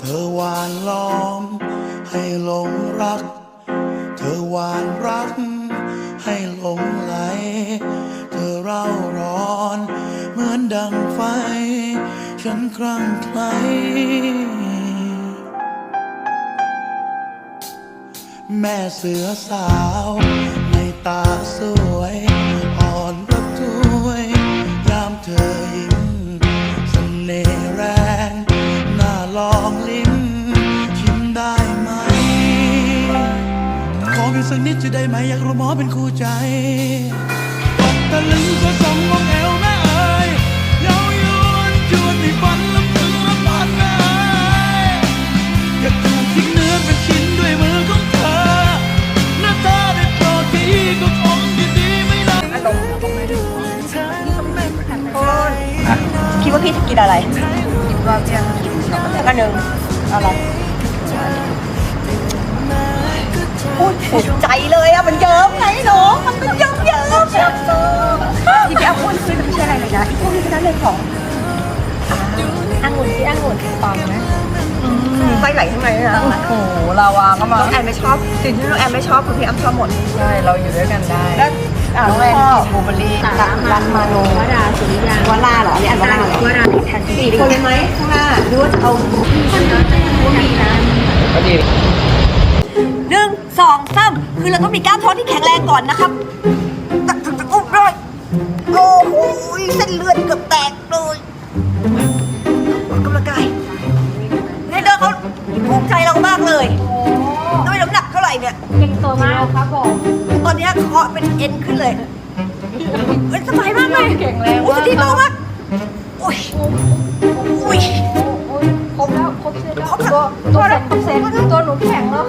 เธอหวานล้อม ให้หลงรัก เธอหวานรัก ให้หลงไหล เธอเร่าร้อน เหมือนดังไฟ ฉันครั่งไคล้แม่เสือสาว ในตาสวย อ่อนระทวย ยามเธอยิ้มเสน่ห์แร ลิ้มชิมได้ไหม ขอเพียงสักนิดจะได้ไหมอยากรู้หมอเป็นคู่ใจตกตะลึงก็ส่องมองแอวแม่เอ๋ยเย้ายวนชวนให้ฝันลำพึงลำพันแม่เอ๋ยอยากถูกทิ้งเนื้อเป็นชิ้นด้วยมือของเธอหน้าตาได้โปรดทีก็คงจะดีไม่นาน คิดว่าพี่จะกินอะไร คิดว่าพี่จะกินช็อกโกแลตก็หนึ่งอะไรพูดถูกใจเลยอะมันเยิ้มไงหนูมันเป็นเยิ้มเยิ้มที่พี่เอาพูดคือไม่ใช่อะไรเลยนะอีกพวกนี้ก็นั้นเลยขององุ่นที่องุ่นฟังไหมไส้ไหลข้างในนะโอ้โหลาวาก็มาน้องแอนไม่ชอบสิ่งที่น้องแอนไม่ชอบคือพี่อ้ำชอบหมดใช่เราอยู่ด้วยกันได้ อ่าแอนพ่อกินบูเบอรี่รันมาโนวดาสุริยาวาลาเหรออันนี้อ่านวาลาเหรอวดาแท็กซี่คนเลยไหมข้างหน้าหรือว่าจะเอาก็มีนะก็ดีหนึ่งสองสามคือเราต้องมีกล้ามท้องที่แข็งแรงก่อนนะครับตักตักตักอุ๊บเลยโอ้โหเส้นเลือดเกือบแตกเลยออกกำลังกายในเรื่องเขาภูมิใจเรามากเลยด้วยน้ำหนักเท่าไหร่เนี่ยเก่งตัวมากครับผม เนี้ยเคาะเป็นเอ็นขึ้นเลยเฮ้ยสบายมากเลยเก่งแรงโอ้ยดีมากมากโอ้ยอุ้ยครบแล้วครบเซตแล้วครบแล้วตัวตัวครบเซตตัวหนูแข็งแล้ว